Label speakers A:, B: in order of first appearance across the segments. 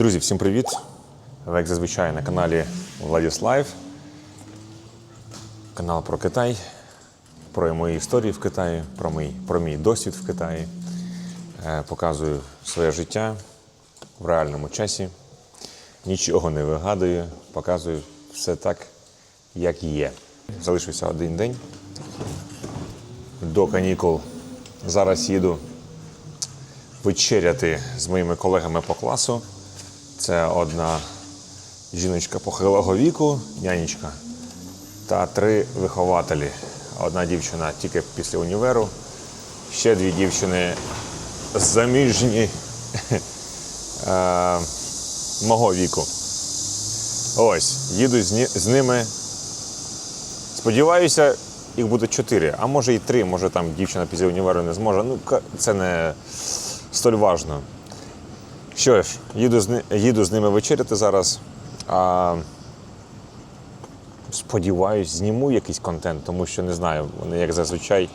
A: Друзі, всім привіт! Ви, як зазвичай, на каналі Владіс Лайв. Канал про Китай, про мої історії в Китаї, про мій, про мій досвід в Китаї. Е, Показую своє життя в реальному часі. Нічого не вигадую, показую все так, як є. Залишився один день до канікул. Зараз їду вечеряти з моїми колегами по класу. Це одна жіночка похилого віку, нянечка, та три вихователі. Одна дівчина тільки після універу, ще дві дівчини заміжні е, мого віку. Ось, їду з, ними. Сподіваюся, їх буде чотири, а може і три, може там дівчина після універу не зможе. Ну, це не столь важно. Що ж, їду з, їду з ними вечеряти зараз. А, сподіваюсь, зніму якийсь контент, тому що не знаю, вони як зазвичай,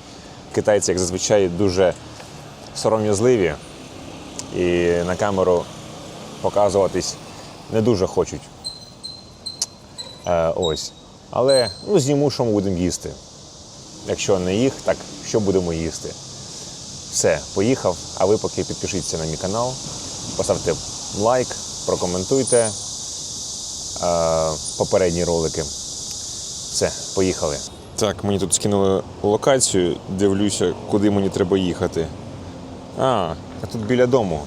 A: китайці, як зазвичай, дуже сором'язливі і на камеру показуватись не дуже хочуть. Е, ось. Але ну, зніму, що ми будемо їсти. Якщо не їх, так що будемо їсти? Все, поїхав. А ви поки підпишіться на мій канал, поставте лайк, прокоментуйте е, попередні ролики. Все, поїхали. Так, мені тут скинули локацію, дивлюся, куди мені треба їхати. А, а тут біля дому.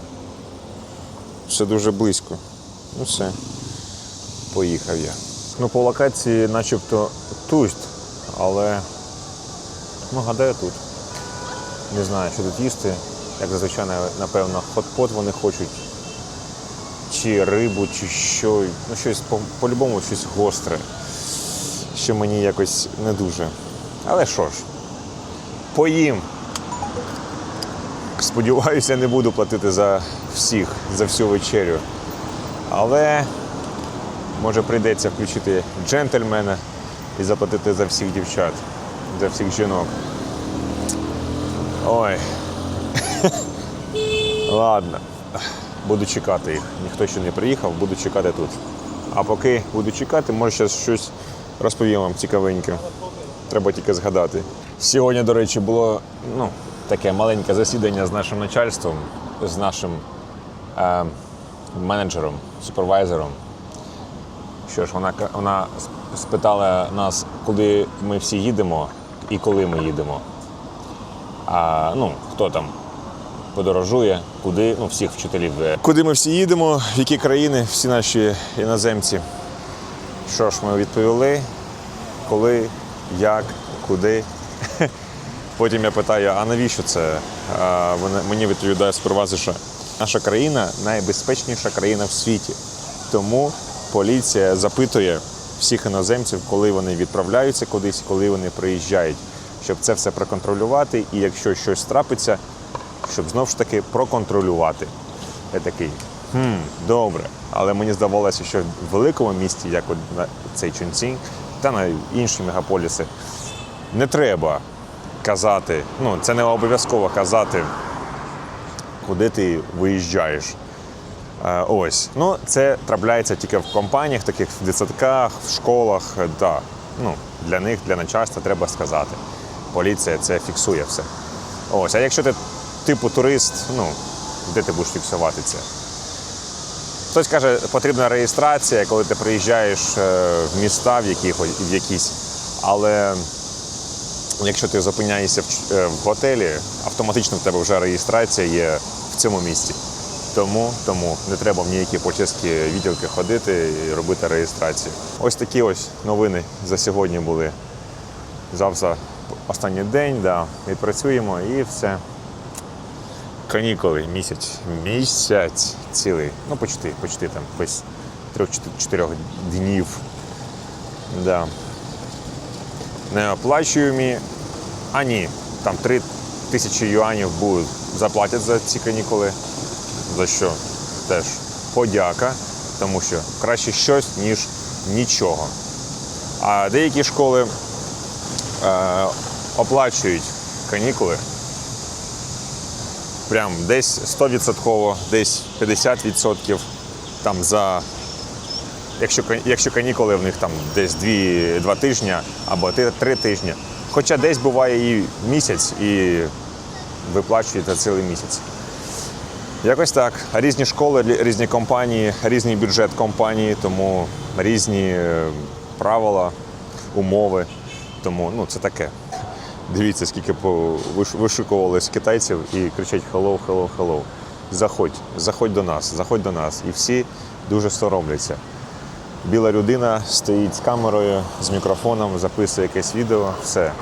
A: Все дуже близько. Ну все. Поїхав я. Ну, по локації начебто туст, але ну, гадаю тут. Не знаю, що тут їсти. Як зазвичай, напевно, хот-пот вони хочуть. Чи рибу, чи що. Ну, щось по- по-любому щось гостре. Що мені якось не дуже. Але що ж, поїм. Сподіваюся, не буду платити за всіх, за всю вечерю. Але може прийдеться включити джентльмена і заплатити за всіх дівчат, за всіх жінок. Ой. Ладно. Буду чекати їх. Ніхто ще не приїхав, буду чекати тут. А поки буду чекати, може зараз щось розповім вам цікавеньке. Треба тільки згадати. Сьогодні, до речі, було ну, таке маленьке засідання з нашим начальством, з нашим е, менеджером, супервайзером. Що ж, вона, вона спитала нас, куди ми всі їдемо і коли ми їдемо. А, ну, хто там подорожує, куди, ну, всіх вчителів. Куди ми всі їдемо, в які країни, всі наші іноземці. Що ж, ми відповіли, коли, як, куди. Потім я питаю, а навіщо це? А мені відповідає супервайзер, що наша країна найбезпечніша країна в світі. Тому поліція запитує всіх іноземців, коли вони відправляються кудись, коли вони приїжджають, щоб це все проконтролювати, і якщо щось трапиться, щоб знову ж таки проконтролювати. Я такий, хм, добре. Але мені здавалося, що в великому місті, як от на цей Чунцінь, та на інші мегаполіси, не треба казати, ну це не обов'язково казати, куди ти виїжджаєш. Е, Ось. Ну, це трапляється тільки в компаніях, таких в дитсадках, в школах. е, Да. Ну, для них, для начальства треба сказати. Поліція це фіксує все. Ось. А якщо ти типу турист, ну, де ти будеш фіксувати це? Хтось каже, потрібна реєстрація, коли ти приїжджаєш е, в міста в, якісь. Але якщо ти зупиняєшся е, в готелі, автоматично в тебе вже реєстрація є в цьому місті. Тому, тому не треба в ніякі почеські відділки ходити і робити реєстрацію. Ось такі ось новини за сьогодні були. Завтра останній день, да, відпрацюємо і все. Канікули місяць. Місяць цілий. Ну, почти, почти там без трьох-чотирьох днів. Да. Неоплачуємі. А ні, там три тисячі юанів будуть заплатять за ці канікули. За що теж подяка, тому що краще щось, ніж нічого. А деякі школи е, оплачують канікули. Прям десь 100%, десь 50%. там за. Якщо, якщо канікули в них там десь дві, два тижні або ти- три тижні. Хоча десь буває і місяць, і виплачуєте цілий місяць. Якось так. Різні школи, різні компанії, різний бюджет компанії, тому різні е, правила, умови. Тому ну, це таке. Дивіться, скільки по- виш- вишикувались китайців і кричать hello, hello, hello. Заходь, заходь до нас, заходь до нас. І всі дуже соромляться. Біла людина стоїть з камерою, з мікрофоном, записує якесь відео, все.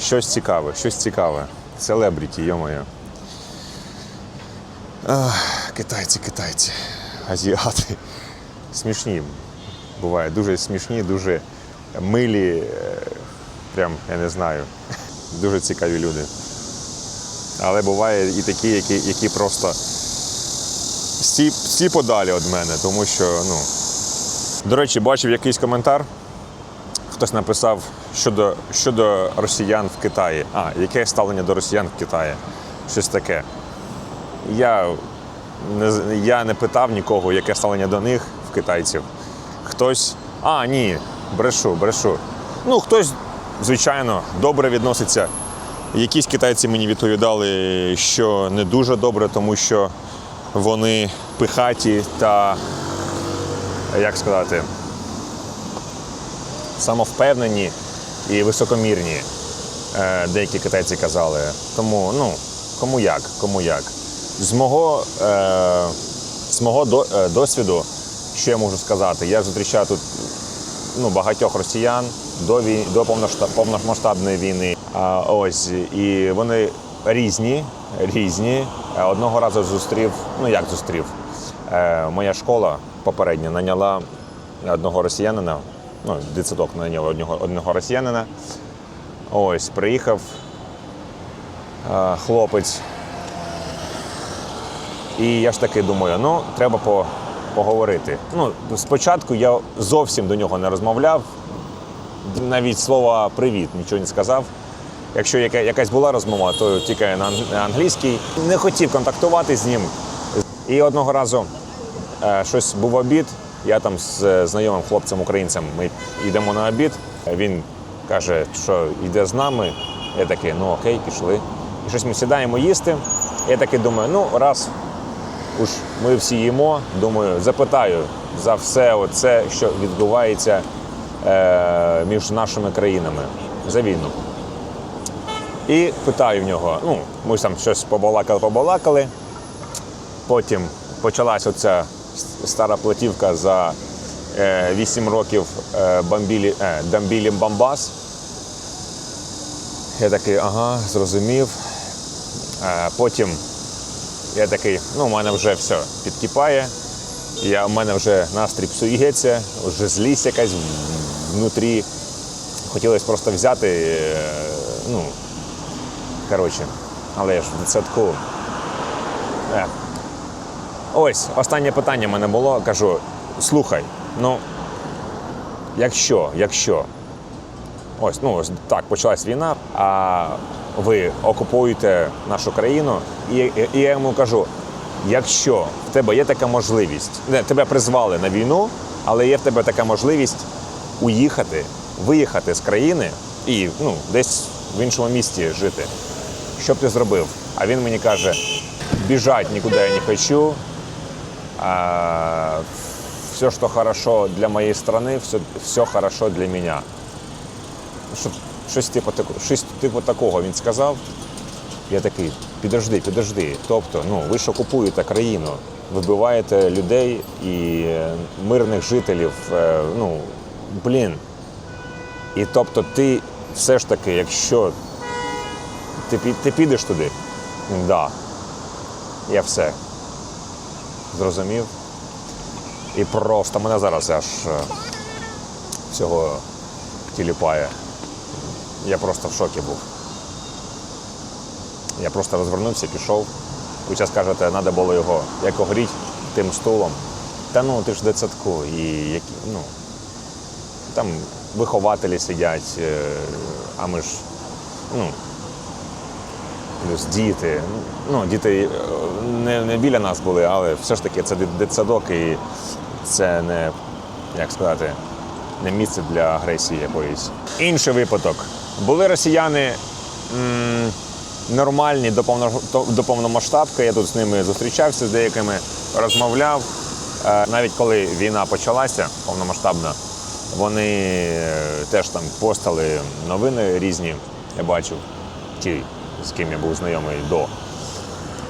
A: Щось цікаве, щось цікаве. Селебріті, йомоє. Китайці, китайці, азіати. Смішні. Бувають дуже смішні, дуже милі. Прям, я не знаю. Дуже цікаві люди. Але буває і такі, які, які просто всі, всі подалі від мене, тому що, ну. До речі, бачив якийсь коментар. Хтось написав щодо, щодо росіян в Китаї. А, яке ставлення до росіян в Китаї? Щось таке. Я не, я не питав нікого, яке ставлення до них в китайців. Хтось. А, ні, брешу, брешу. Ну, хтось, звичайно, добре відноситься. Якісь китайці мені відповідали, що не дуже добре, тому що вони пихаті та, як сказати, самовпевнені і високомірні. Е, деякі китайці казали. Тому, ну, кому як, кому як. З мого, е, з мого до, е, досвіду, що я можу сказати, я зустрічав тут ну, багатьох росіян до, вій, до повномасштабної війни. А, ось, і вони різні, різні. Е, Одного разу зустрів, ну як зустрів, е, моя школа попередня наняла одного росіянина, ну, дитсадок наняв одного, одного росіянина. Ось, приїхав е, хлопець. І я ж таки думаю, ну, треба по, поговорити. Ну, спочатку я зовсім до нього не розмовляв, навіть слова привіт нічого не сказав. Якщо яка, якась була розмова, то тільки на ан- англійській. Не хотів контактувати з ним. І одного разу е, щось був обід. Я там з е, знайомим хлопцем українцем ми йдемо на обід. Він каже, що йде з нами. Я такий, ну окей, пішли. І щось ми сідаємо їсти. Я такий думаю, ну раз уж ми всі їмо, думаю, запитаю за все оце, що відбувається між нашими країнами за війну. І питаю в нього, ну, ми там щось побалакали, побалакали. Потім почалась оця стара платівка за е, 8 років е, бомбілі, е, Дамбілі Бамбас. Я такий, ага, зрозумів. Е, потім я такий, ну, у мене вже все підкипає. Я, у мене вже настрій псується, вже злість якась внутрі. Хотілося просто взяти, е, ну, коротше, але я ж в дитсадку. Е. Ось, останнє питання в мене було. Кажу: слухай, ну, якщо, якщо, ось, ну, так почалась війна, а ви окупуєте нашу країну, і, і я йому кажу: якщо в тебе є така можливість, не, тебе призвали на війну, але є в тебе така можливість уїхати, виїхати з країни і ну, десь в іншому місті жити. Що б ти зробив? А він мені каже: біжать нікуди я не хочу. А, все, что хорошо для моей страны, все, все хорошо для меня. Що, щось, типу, таку- щось типу такого він сказав. Я такий, підожди, підожди. Тобто, ну, ви ж окупуєте країну, вибиваєте людей і е, мирних жителів. е, Ну, блін. І тобто ти все ж таки, якщо ти, ти підеш туди, да. Я все зрозумів. І просто мене зараз аж е, всього тіліпає. Я просто в шокі був. Я просто розвернувся, пішов. Ви зараз кажете, треба було його як огріть тим стулом. Та ну ти ж дитсадку, і ну, там вихователі сидять, е, а ми ж, ну, плюс діти. Ну, діти е, не, не біля нас були, але все ж таки це дитсадок і це не, як сказати, не місце для агресії якоїсь. Інший випадок. Були росіяни м, нормальні до, повно, до повномасштабки. Я тут з ними зустрічався з деякими, розмовляв. Е, Навіть коли війна почалася повномасштабна, вони е, теж там постали новини різні. Я бачив ті, з ким я був знайомий до.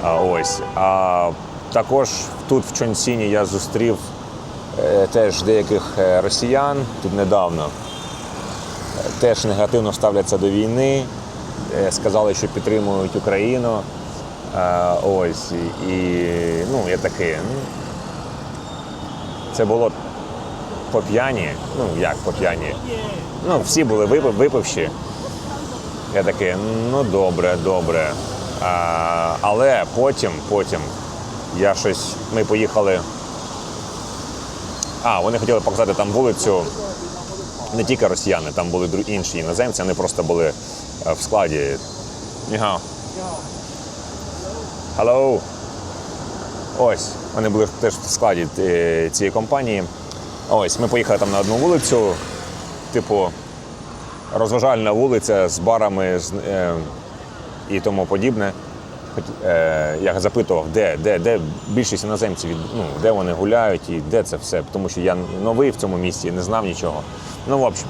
A: А, ось. А також тут в Чонсіні я зустрів е, теж деяких е, росіян тут недавно. Теж негативно ставляться до війни, сказали, що підтримують Україну. Ось. І, і ну, я такий. Ну, це було по п'яні. Ну, як по п'яні? Ну, всі були випив, випивші. Я такий, ну добре, добре. А, але потім, потім я щось. Ми поїхали. А, вони хотіли показати там вулицю. Не тільки росіяни, там були інші іноземці, вони просто були е, в складі. Нігао. Hello. Ось, вони були теж в складі е, цієї компанії. Ось, ми поїхали там на одну вулицю, типу, розважальна вулиця з барами з, е, і тому подібне. Е, я запитував, де, де, де більшість іноземців, ну, де вони гуляють і де це все. Тому що я новий в цьому місті, не знав нічого. Ну, в общем,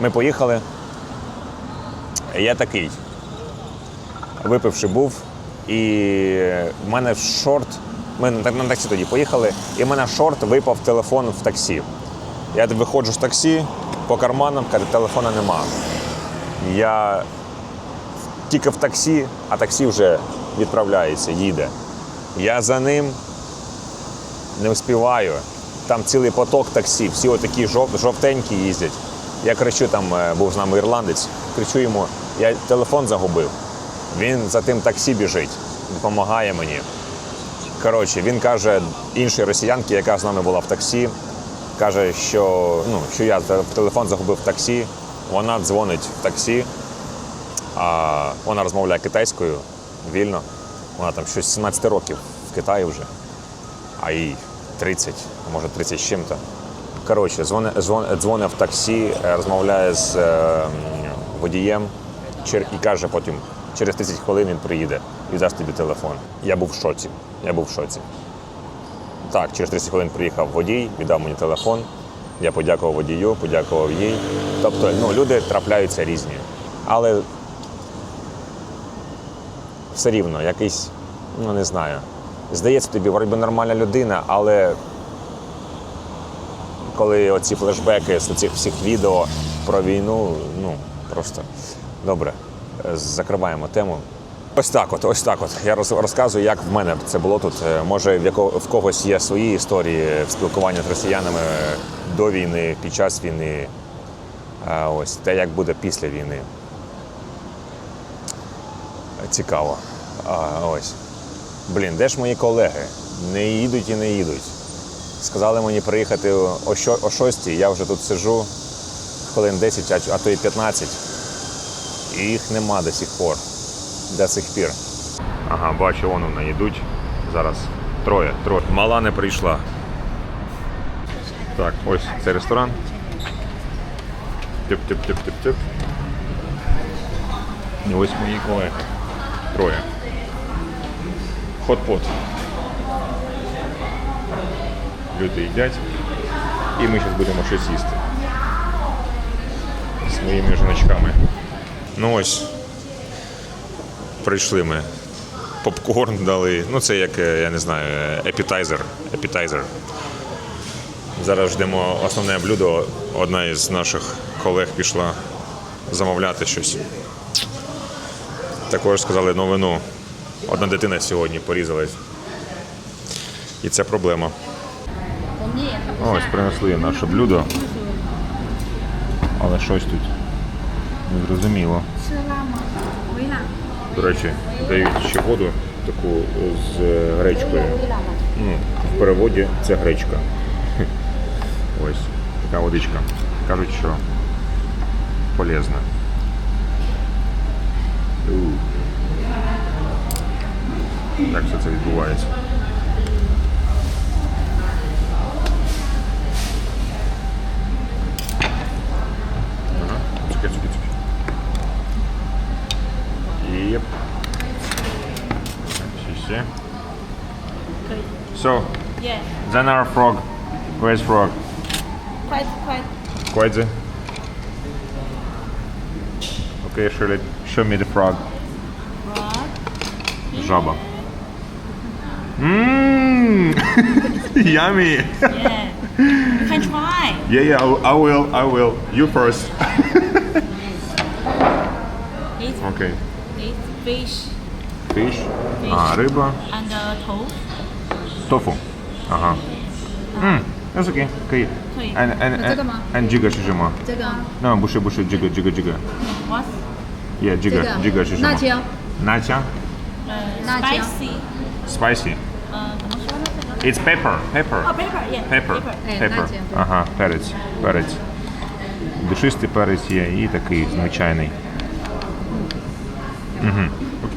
A: ми поїхали. Я такий, випивши був, і в мене шорт. Ми на таксі тоді поїхали, і в мене шорт випав телефон в таксі. Я виходжу з таксі по карманам, каже, телефона нема. Я тільки в таксі, а таксі вже відправляється, їде. Я за ним не вспіваю. Там цілий поток таксі, всі отакі жов, жовтенькі їздять. Я кричу, там е, був з нами ірландець, кричу йому, я телефон загубив. Він за тим таксі біжить, допомагає мені. Коротше, він каже іншій росіянці, яка з нами була в таксі, каже, що, ну, що я те- телефон загубив в таксі. Вона дзвонить в таксі, а вона розмовляє китайською вільно. Вона там щось 17 років в Китаї вже, а їй 30, може 30 з чим-то. Коротше, дзвонить в таксі, розмовляє з е, водієм і каже потім, через 30 хвилин він приїде і дасть тобі телефон. Я був в шоці. Я був в шоці. Так, через 30 хвилин приїхав водій, віддав мені телефон. Я подякував водію, подякував їй. Тобто, ну, люди трапляються різні. Але все рівно, якийсь, ну не знаю. Здається тобі, вроді нормальна людина, але коли оці флешбеки з цих всіх відео про війну, ну просто добре, закриваємо тему. Ось так, от, ось так. От я роз- розказую, як в мене це було тут. Е, Може, в яко в когось є свої історії спілкування з росіянами е, до війни, під час війни. А ось те, як буде після війни. Цікаво. А, ось. Блін, де ж мої колеги? Не їдуть і не їдуть. Сказали мені приїхати о, що, о 6, я вже тут сижу хвилин 10, а, то і 15. І їх нема до сих пор. До сих пір. Ага, бачу, вон вони йдуть. Зараз троє, троє. Мала не прийшла. Так, ось цей ресторан. Тип-тип-тип-тип-тип. І ось мої колеги. Троє. Хот-пот. Люди їдять. І ми зараз будемо щось їсти. З моїми жіночками. Ну ось. Прийшли ми. Попкорн дали. Ну, це як, е, я не знаю, епітайзер. Епітайзер. Зараз ждемо основне блюдо. Одна із наших колег пішла замовляти щось. Також сказали новину. Одна дитина сьогодні порізалась. І це проблема. Ось принесли наше блюдо. Але щось тут
B: Зрозуміло.
A: До речі, дають ще воду таку з е, гречкою. Ну, В переводі це гречка. Ось, така водичка. Кажуть, що полезна. Так все це відбувається. So,
C: Yeah,
A: then our frog. Where's frog?
C: quite, quite.
A: Quite the. Okay, Shirley, show me the frog.
C: Frog.
A: Жаба. Mmm! Yummy!
C: Yeah. You can try.
A: Yeah, yeah, I will- I will, I will. You first.
C: This,
A: Okay.
C: this fish
A: Fish. А, риба.
C: and uh, tofu.
A: Тофу. Ага. Mmm, that's okay. 可以。
C: 可以。
A: And, and,
B: 这个吗
A: and, and 这个是什么？
B: 这个
A: 那不是不是这个这个这个。
C: What?
A: Yeah，这个
B: 这个
A: 这个是什么？
B: 辣椒。
A: 辣椒。
C: 呃
B: 辣椒
C: spicy.
A: Spicy.
C: 呃，怎么说呢？这个
A: It's pepper. Pepper.
C: 哦，pepper, yeah.
A: Pepper.
B: Е,
A: Pepper.
B: наче, так.
A: Ага, перець. Перець. Душистий перець є і такий звичайний. Угу.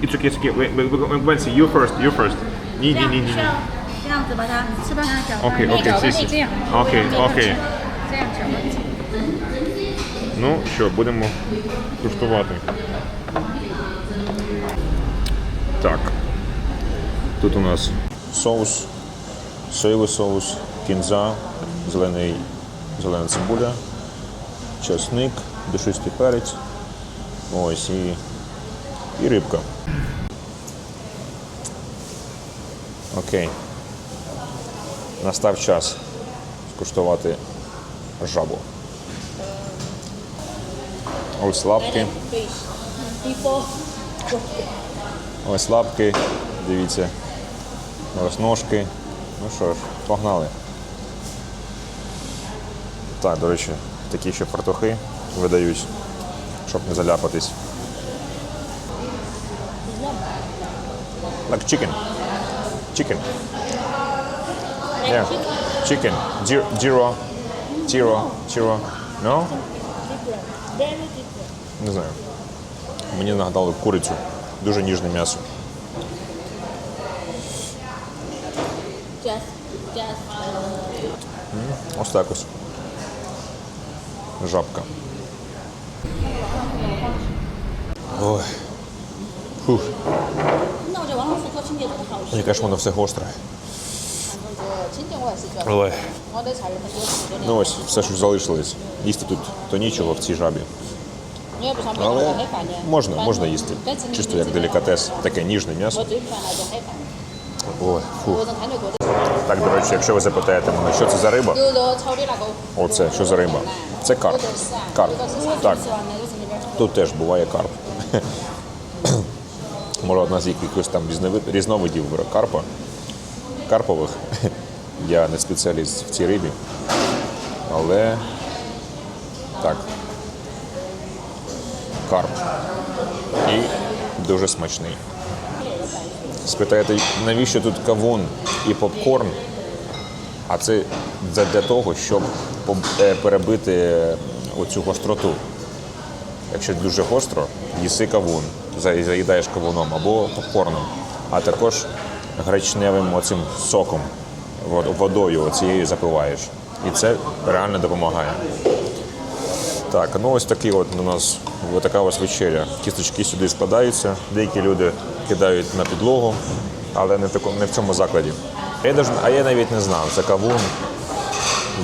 A: It's okay, it's okay. Wait, wait, wait, Wency, you first, you first. 你
C: 这
A: 你你你
C: 样需。 要这样子把它
B: 是吧？搅拌
A: OK
B: 搅
A: OK，
B: 拌
A: 谢谢
B: 这样。
A: OK OK。
B: 这样搅拌。
A: Ну що, будемо куштувати. Так. Тут у нас соус, соєвий соус, кінза, зелений, зелена цибуля, чесник, душистий перець. Ось і, і рибка. Окей. Настав час скуштувати жабу. Ось лапки. Ось лапки, дивіться. Ось ножки. Ну що ж, погнали. Так, до речі, такі ще фартухи видають, щоб не заляпатись. Like chicken. Chicken yeah. Chicken. Jiro, Jiro, Jiro, No? Не знаю. Мені нагадали курицю. Дуже ніжне м'ясо. Ось так ось. Жабка. Ой. Фух. Яке ж воно все гостре. Але ну ось все, що залишилось. Їсти тут то нічого в цій жабі. Але можна, можна їсти. Чисто як делікатес, таке ніжне м'ясо. Ой,
C: фу.
A: Так, до речі, якщо ви запитаєте мене, що це за риба? Оце, що за риба? Це карп. Карп. Так. Тут теж буває карп. Може, одна з якихось там різновидів карпа, карпових. Я не спеціаліст в цій рибі. Але так. Карп. І дуже смачний. Спитаєте, навіщо тут кавун і попкорн? А це для того, щоб е, перебити оцю гостроту. Якщо дуже гостро, їси кавун, заїдаєш кавуном або попкорном, а також гречневим оцим соком, водою цією запиваєш. І це реально допомагає. Так, ну ось такий от у нас ось така ось вечеря. Кісточки сюди складаються, деякі люди кидають на підлогу, але не в, такому, не в цьому закладі. Я даже, а я навіть не знав, за кавун,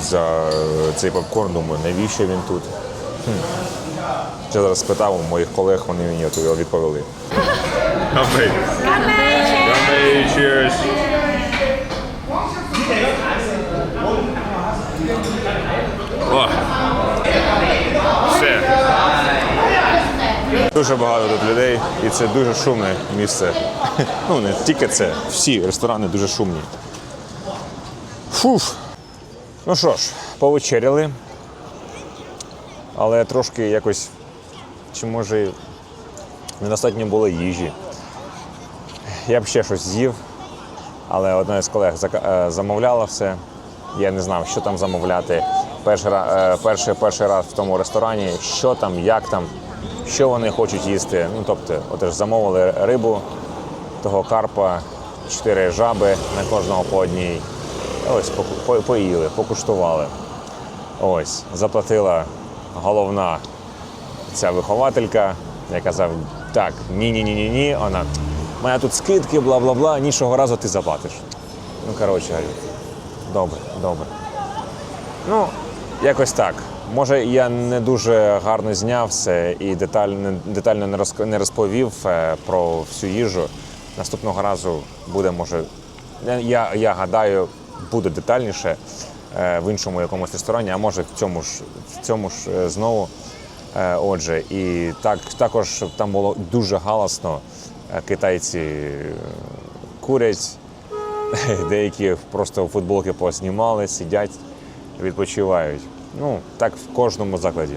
A: за е, цей попкорн, думаю, навіщо він тут. Я зараз спитав у моїх колег, вони мені відповіли. Cheers. Дуже багато тут людей, і це дуже шумне місце. Ну, не тільки це, всі ресторани дуже шумні. Фуф. Ну що ж, повечеряли, але трошки якось, чи може недостатньо було їжі. Я б ще щось з'їв, але одна із колег е, замовляла все. Я не знав, що там замовляти. Перший, е, перший, перший раз в тому ресторані, що там, як там, що вони хочуть їсти. Ну, тобто, от ж замовили рибу, того карпа, чотири жаби на кожного по одній. Ось поїли, покуштували. Ось, заплатила головна ця вихователька. Я казав, так, ні-ні-ні-ні, ні. Вона, у мене тут скидки, бла бла бла, іншого разу ти заплатиш. Ну, коротше, говорю, добре, добре. Ну, якось так. Може, я не дуже гарно зняв все і детально, детально не розповів е, про всю їжу. Наступного разу буде, може, я, я гадаю, буде детальніше е, в іншому якомусь ресторані, а може в цьому ж, в цьому ж е, знову. Отже, і так, також там було дуже галасно. Китайці е, курять, деякі просто футболки поснімали, сидять, відпочивають. Ну, так в кожному закладі.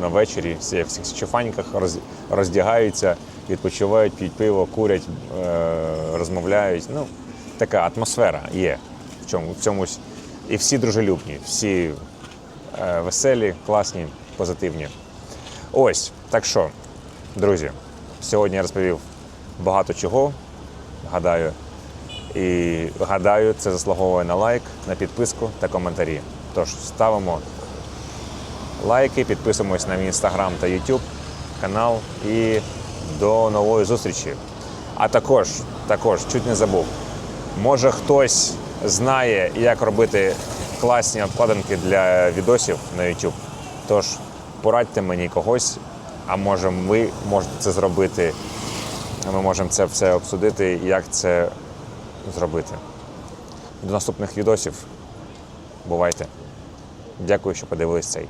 A: На вечорі всі в цих чефаньках роз, роздягаються, відпочивають, п'ють пиво, курять, е, розмовляють. Ну, така атмосфера є в цьому, в цьомусь. І всі дружелюбні, всі е, веселі, класні, позитивні. Ось, так що, друзі, сьогодні я розповів багато чого, гадаю. І гадаю, це заслуговує на лайк, на підписку та коментарі. Тож ставимо лайки, підписуємось на мій інстаграм та Ютуб канал і до нової зустрічі. А також, також, чуть не забув, може хтось знає, як робити класні обкладинки для відосів на YouTube. Тож порадьте мені когось, а може ви можете це зробити. Ми можемо це все обсудити, як це зробити. До наступних відосів. Бувайте. Дякую, що подивились цей.